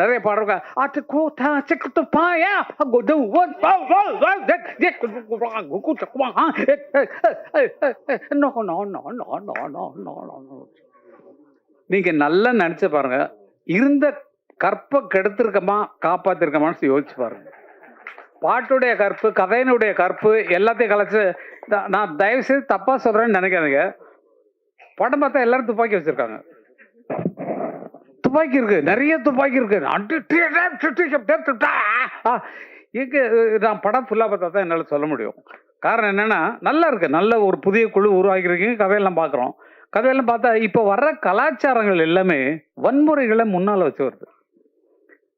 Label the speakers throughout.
Speaker 1: நிறைய பாடுறாங்க ஆட்டு கூட்டா சிக்கத்து பாயா குடு no no no no no no no no நீங்க நல்லா நினைச்சு பாருங்க. இருந்த கற்பை கெடுத்திருக்கமா காப்பாத்திருக்கமான்னு யோசிச்சு பாருங்க. பாட்டுடைய கற்பு கதையினுடைய கற்பு எல்லாத்தையும் கலைச்சு நான் தயவு செய்து தப்பா சொல்றேன்னு நினைக்காதீங்க. படம் பார்த்தா எல்லாரும் துப்பாக்கி வச்சிருக்காங்க. துப்பாக்கி இருக்குது நிறைய துப்பாக்கி இருக்குது எங்கே நான் படம் ஃபுல்லாக பார்த்தா தான் என்னால் சொல்ல முடியும். காரணம் என்னென்னா நல்லா இருக்குது நல்ல ஒரு புதிய குழு உருவாக்கியிருக்கீங்க கதையெல்லாம் பார்க்குறோம். கதையெல்லாம் பார்த்தா இப்போ வர்ற கலாச்சாரங்கள் எல்லாமே வன்முறைகளை முன்னால் வச்சு வருது.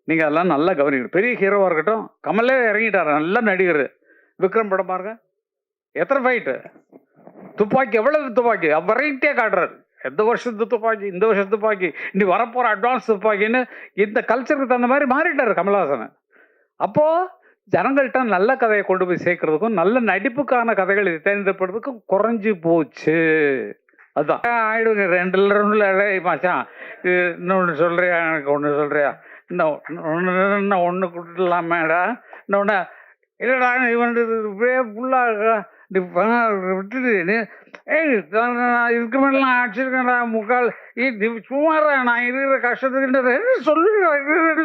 Speaker 1: நீங்கள் அதெல்லாம் நல்லா கவனிக்கணும் பெரிய ஹீரோவாக இருக்கட்டும். கமலே இறங்கிட்டார். நல்ல நடிகர். விக்ரம் படம் பாருங்க. எத்தனை ஃபைட்டு துப்பாக்கி எவ்வளவு துப்பாக்கி? வெரைட்டியாக காட்டுறாரு. எந்த வருஷத்து துப்பாக்கி இந்த வருஷத்து துப்பாக்கி இனி வரப்போற அட்வான்ஸ் துப்பாக்கின்னு இந்த கல்ச்சருக்கு தகுந்த மாதிரி மாறிட்டார் கமல்ஹாசன். அப்போது ஜனங்கள்கிட்ட நல்ல கதையை கொண்டு போய் சேர்க்கறதுக்கும் நல்ல நடிப்புக்கான கதைகள் தேர்ந்தெடுப்பதுக்கும் குறைஞ்சி போச்சு. அதுதான் ஆயிடுங்க ரெண்டு ரெண்டுல டேய் மச்சான் இன்னொன்று சொல்கிறியா எனக்கு ஒன்று சொல்கிறியா இன்னும் ஒன்று ஒன்று கொடுத்துடலாமேடா இன்னொன்று இல்லைடா இவன் இப்படியே ஃபுல்லாக விட்டுட்டு ஏய் நான் நான் இதுக்கு மேலாம் அடிச்சிருக்கேன்டா முக்கால். ஏய் நீ சும்மாரா நான் இருக்கிற கஷ்டத்துக்கு சொல்லுடா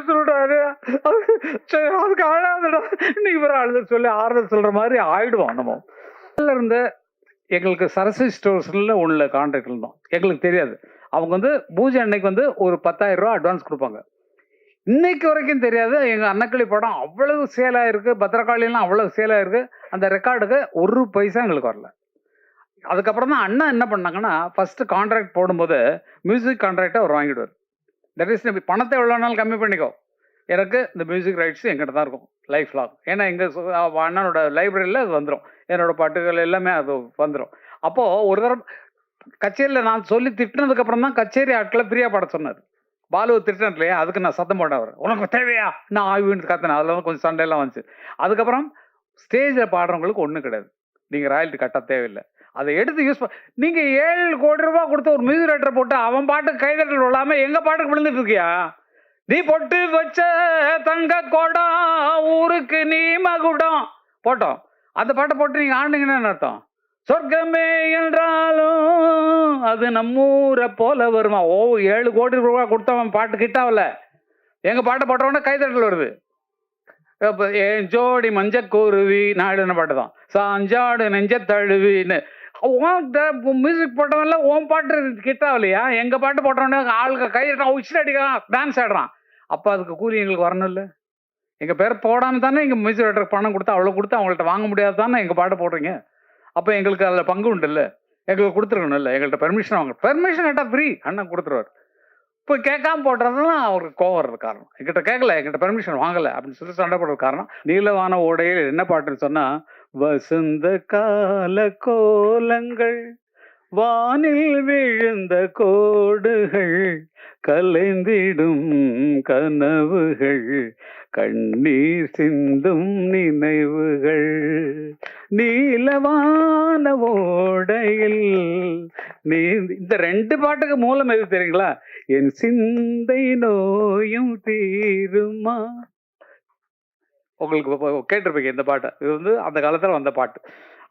Speaker 1: சொல்லிட்டாரு சரி அதுக்கு ஆழாதடா நீ இவரை அழுத சொல்லி ஆறுதல் சொல்கிற மாதிரி ஆயிடுவோம் நம்ம. முதல்ல எங்களுக்கு சரஸ்வதி ஸ்டோர்ஸில் உள்ள கான்ட்ராக்ட் இருந்தோம் எங்களுக்கு தெரியாது. அவங்க வந்து பூஜை அன்னைக்கு வந்து ஒரு பத்தாயிரம் ரூபா அட்வான்ஸ் கொடுப்பாங்க. இன்னைக்கு வரைக்கும் தெரியாது. எங்கள் அன்னக்கிளி படம் அவ்வளவு சேல் ஆயிருக்கு. பத்திரகாளிலாம் அவ்வளவு சேல் ஆயிருக்கு. அந்த ரெக்கார்டுக்கு ஒரு பைசா எங்களுக்கு வரல. அதுக்கப்புறம் தான் அண்ணா என்ன பண்ணாங்கன்னா ஃபர்ஸ்ட் கான்ட்ராக்ட் போடும்போது மியூசிக் கான்ட்ராக்டை அவர் வாங்கிடுவார். தட் இஸ் பணத்தை எவ்வளோ நாள் கம்மி பண்ணிக்கோ. எனக்கு இந்த மியூசிக் ரைட்ஸ் எங்கிட்ட தான் இருக்கும் லைஃப் லாங் ஏன்னா எங்கள் அண்ணனோட லைப்ரரியில் அது வந்துடும் என்னோட பாட்டுகள் எல்லாமே அது வந்துடும் அப்போது ஒரு தடவை கச்சேரியில் நான் சொல்லி திட்டினதுக்கப்புறம் தான் கச்சேரி ஆட்களை ஃப்ரீயாக பாட சொன்னார். பாலுவை திட்டினேன் இல்லையா? அதுக்கு நான் சத்தம் போட்டேன் அவர். உனக்கு தேவையா? நான் ஆய்வுன்னு கத்தினேன் அதில் வந்து கொஞ்சம் சண்டையெல்லாம் வந்துச்சு. அதுக்கப்புறம் ஸ்டேஜில் பாடுறவங்களுக்கு ஒன்றும் கிடையாது. நீங்கள் ராயல்ட்டி கட்ட தேவையில்லை. அதை எடுத்து யூஸ் பண்ண நீங்கள் ஏழு கோடி ரூபாய் கொடுத்து ஒரு மியூசிக் ரைட்டர் போட்டு அவன் பாட்டுக்கு கைதட்டல் விழாமல் எங்கள் பாட்டுக்கு விழுந்துட்டு இருக்கியா? நீ பொட்டு வச்ச தங்க கோடம் ஊருக்கு நீ மகுடம். போட்டோம். அந்த பாட்டை போட்டு நீங்கள் ஆண்டுங்கன்னு என்ன அர்த்தம்? சொர்க்கமே என்றாலும் அது நம்மூரை போல வருமா? ஓ ஏழு கோடி ரூபாய் கொடுத்தவன் பாட்டு கிட்டாவில். எங்க பாட்டை போட்டவொடனே கைதட்டல் வருது. என் ஜோடி மஞ்ச நாடுன பாட்டு தான் சாஞ்சாடு நெஞ்ச தழுவின்னு மியூசிக் போட்டவன்ல உன் பாட்டு கிட்டாவலையா எங்க பாட்டு போட்டவொடனே ஆளுங்க கையிட்டான் உச்சில் அடிக்கிறான் டான்ஸ் ஆடுறான். அப்போ அதுக்கு கூலி எங்களுக்கு வரணும் இல்லை? எங்கள் பேர் போடாமல் தானே எங்கள் மியூசிக் டைரக்டருக்கு பணம் கொடுத்து அவ்வளோ கொடுத்து அவங்கள்ட்ட வாங்க முடியாது தானே எங்கள் பாட்டு போடுறீங்க? அப்போ எங்களுக்கு அதில் பங்கு உண்டு இல்லை? எங்களுக்கு கொடுத்துருக்கணும் இல்லை? எங்கள்கிட்ட பெர்மிஷன் வாங்க. பெர்மிஷன் கேட்டால் ஃப்ரீ அண்ணன் கொடுத்துருவார். இப்போ கேட்காம போடுறதுலாம் அவருக்கு கோவம் வர்றது காரணம். எங்கிட்ட கேட்கல எங்கிட்ட பெர்மிஷன் வாங்கலை அப்படின்னு சொல்லி சண்டை போடுறது காரணம். நீலவான ஓடையில் என்ன பாட்டுன்னு சொன்னால் வசந்த கால கோலங்கள் வானில் விழுந்த கோடுகள் கலைந்திடும் கனவுகள் கண்ணீர் சிந்தும் நினைவுகள். நீலவான ஓடையில் நீ இந்த ரெண்டு பாட்டுக்கு மூலம் எது தெரியுங்களா? என் சிந்தை நோயும் தீருமா? உங்களுக்கு கேட்டிருப்பீங்க இந்த பாட்டை. இது வந்து அந்த காலத்தில் வந்த பாட்டு.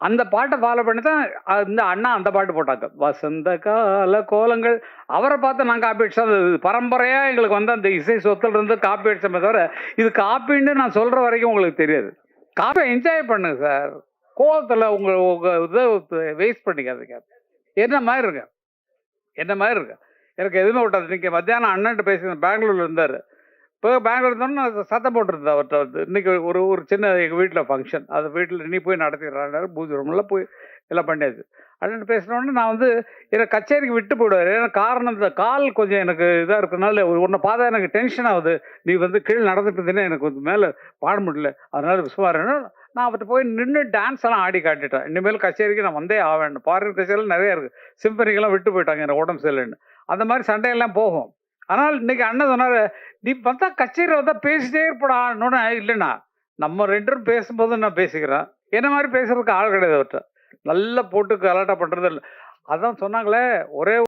Speaker 1: அந்த பாட்டை ஃபாலோ பண்ணி தான் இந்த அண்ணா அந்த பாட்டு போட்டாங்க. வசந்த கால கோலங்கள். அவரை பார்த்து நான் காப்பி அடிச்சா அது பரம்பரையாக எங்களுக்கு வந்து அந்த இசை சொத்துல இருந்து காப்பி அடிச்சமே தவிர இது காப்பின்னு நான் சொல்கிற வரைக்கும் உங்களுக்கு தெரியாது. காப்பி என்ஜாய் பண்ணுங்க சார். கோலத்தில் உங்கள் உங்கள் இதை வேஸ்ட் பண்ணிக்காதீங்க. என்ன மாதிரி இருங்க. என்ன மாதிரி இருக்கு எனக்கு எதுவுமே விட்டாது நீங்கள் மத்தியானம் அண்ணன்ட்டு பேசி பெங்களூர்ல இருந்தார். இப்போ பெங்களூர் இருந்தோம்னா நான் சத்தம் போட்டிருந்தேன் அவர்கிட்ட வந்து. இன்றைக்கி ஒரு ஒரு சின்ன எங்கள் வீட்டில் ஃபங்க்ஷன் அது வீட்டில் நீ போய் நடத்திடுறாரு பூஜை ரூம்லாம் போய் எல்லாம் பண்ணியாச்சு. அண்ணன் பேசினோடனே நான் வந்து என்னை கச்சேரிக்கு விட்டு போயிடுவார். ஏன்னா காரணம் இந்த கால் கொஞ்சம் எனக்கு இதாக இருக்கிறனால உன்னை பார்த்தா எனக்கு டென்ஷன் ஆகுது. நீ வந்து கீழே நடந்துட்டு இருந்தீங்கன்னா எனக்கு கொஞ்சம் மேலே பாட முடியல. அதனால விசுவாரன்னு நான் அவர்கிட்ட போய் நின்று டான்ஸ் எல்லாம் ஆடி காட்டிட்டேன். இனிமேல் கச்சேரிக்கு நான் வந்தே ஆவேன். ஃபாரின் கச்சேரியில் நிறைய இருக்கு. சிம்பனிக்கெல்லாம் விட்டு போயிட்டாங்க எனக்கு உடம்பு சரியில்லைன்னு அந்த மாதிரி சண்டையெல்லாம் போகும். ஆனால் இன்னைக்கு அண்ணன் சொன்னார் நீ பார்த்தா கச்சேரி வந்தால் பேசிட்டே இருப்படா. இல்லைண்ணா. நம்ம ரெண்டும் பேசும்போது நான் பேசிக்கிறேன். என்ன மாதிரி பேசுறதுக்கு ஆள் கிடையாது அவர்கிட்ட. நல்லா போட்டு கலாட்டா பண்றது இல்லை அதான் சொன்னாங்களே ஒரே